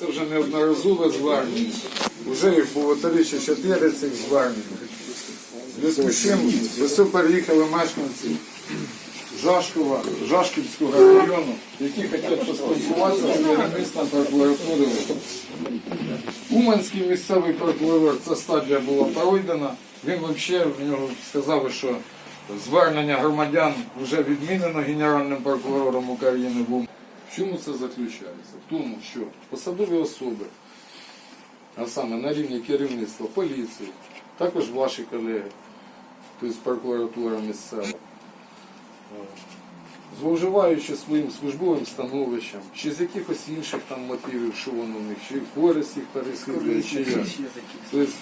Це вже неодноразове звернення. Вже їх було три чи чотири цих звернень. Зв'язку з чим переїхали мешканці Жашкова, Жашківського району, які хочуть поспілкуватися з керівництвом прокуратури. Уманський місцевий прокурор, ця стадія була пройдена. Він взагалі нього сказав, що звернення громадян вже відмінено Генеральним прокурором України. В чому це заключається? В тому, що посадові особи, а саме на рівні керівництва, поліції, також ваші колеги, тобто прокуратура місцева, е, зловживаючи своїм службовим становищем, чи з якихось інших там мотивів, що воно в них, чи користь їх переслідує, чи як. Тобто,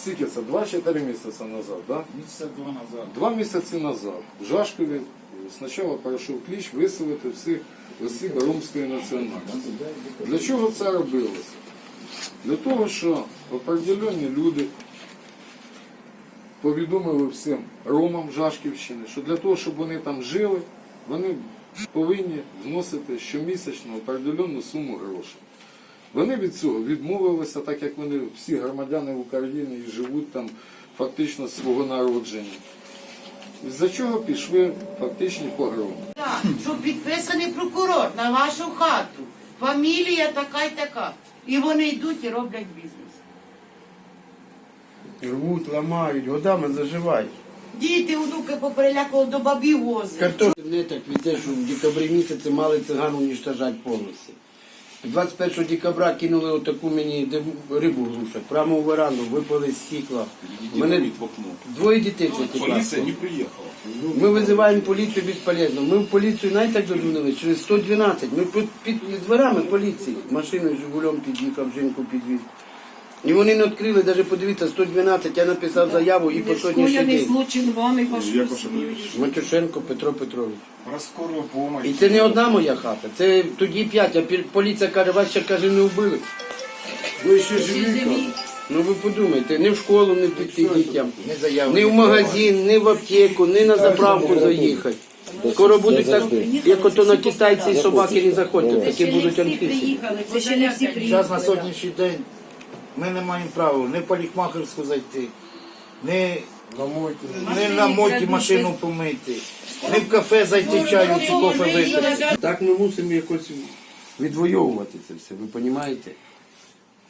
скільки це? Два-чотири місяці назад, да? Місяця два назад. Два місяці назад в Жашкові спочатку пройшов кліч виселити всіх осіб ромської національності. Для чого це робилося? Для того, що определенні люди повідомили всім ромам Жашківщини, що для того, щоб вони там жили, вони повинні вносити щомісячно определенну суму грошей. Вони від цього відмовилися, так як вони всі громадяни України і живуть там фактично з свого народження. З-за чого пішли фактичні погроми. Так, що підписаний прокурор на вашу хату. Фамілія така й така. І вони йдуть і роблять бізнес. Рвуть, ламають, годами заживають. Діти, онуки поперелякували до бабів. Картоплю не так від те, що в декабрі місяці мали циган уничтожати повністю. 21 декабря кинули отаку мені рибу глушать, прямо у веранду, випали з сікла. Мене двоє дітей це не приїхала. Ми визиваємо поліцію безполезно. Ми в поліцію навіть так додзвонили, через 112. Ми під, під дверами поліції. Машиною Жигулем під'їхав, жінку підвіз. І вони не відкрили, навіть подивіться, 112, я написав заяву і по сьогоднішній Скоєний день. злочин вами вашу Як ваше сім'ю. Матюшенко Петро Петрович. Про скору помощь. І це не одна моя хата, це тоді п'ять, а пі- поліція каже, вас ще каже, не вбили. Ви ще живі. Ну ви подумайте, не в школу не піти дітям, не в магазин, не в аптеку, не на заправку заїхати. Скоро будуть так, як ото на китайці і собаки не заходять, такі будуть анфіси. Це ще не всі Зараз на сьогоднішній день ми не маємо права ні в парикмахерську зайти, ні, ні на мойці машину помити, ні в кафе зайти чаю чи кофе випити. Так ми мусимо якось відвоювати це все, ви розумієте?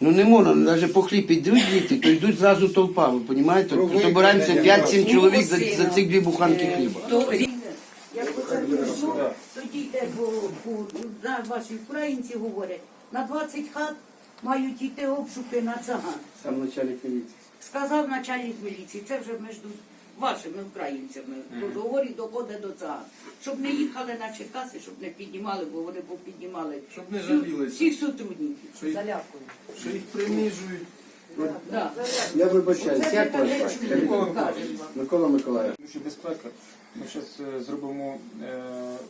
Ну не можна, навіть по хліб йдуть діти, то йдуть зразу толпа, ви розумієте? Собираємося 5-7 чоловік за, за цих дві буханки хліба. Як оце прийшло, тоді йде, бо, бо на ваші українці говорять, на 20 хат мають йти обшуки на цаган. Сам начальник міліції. Сказав начальник міліції, це вже між вашими українцями в договорі доходить до цаган. Щоб не їхали на Черкаси, щоб не піднімали, бо вони попіднімали Щоб не всю- жалілися. всіх сотрудників. Залякують. Що їх принижують. Да. Я вибачаюсь, Це як кажемо. Микола Миколаївич. Тому що безпека. Ми зараз зробимо е,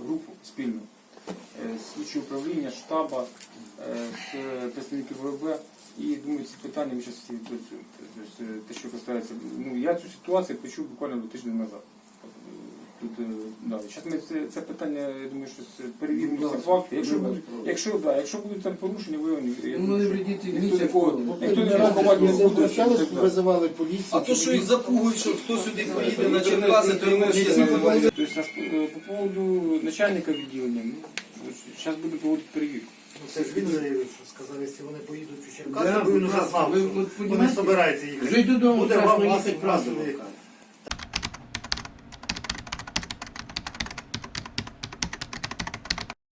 групу спільну е, слідчого управління, штаба, е, з представників ВВБ. І думаю, ці питання ми зараз всі відпрацюємо. Е, те, що касається, ну я цю ситуацію почув буквально тижні назад. Тут, е, да. Зараз ми це, це питання, я думаю, що перевіримо всі факти. Якщо будуть, якщо, да, якщо будуть там порушення, виявлені, Ну, не вредіть ніхто місяць нікого, ніхто нікого ховати не буде. Так, визивали поліцію. А то, що їх запугують, що хто сюди поїде на Черкаси, то йому ще не То есть нас, э, по поводу начальника відділення, ну, зараз буде проводити перевірку. Це ж він заявив, що сказав, якщо вони поїдуть у Черкаси, бо він вже да, знав, що вони понімаєте? збираються їхати. Вже й додому Буде вам празднувати. масовий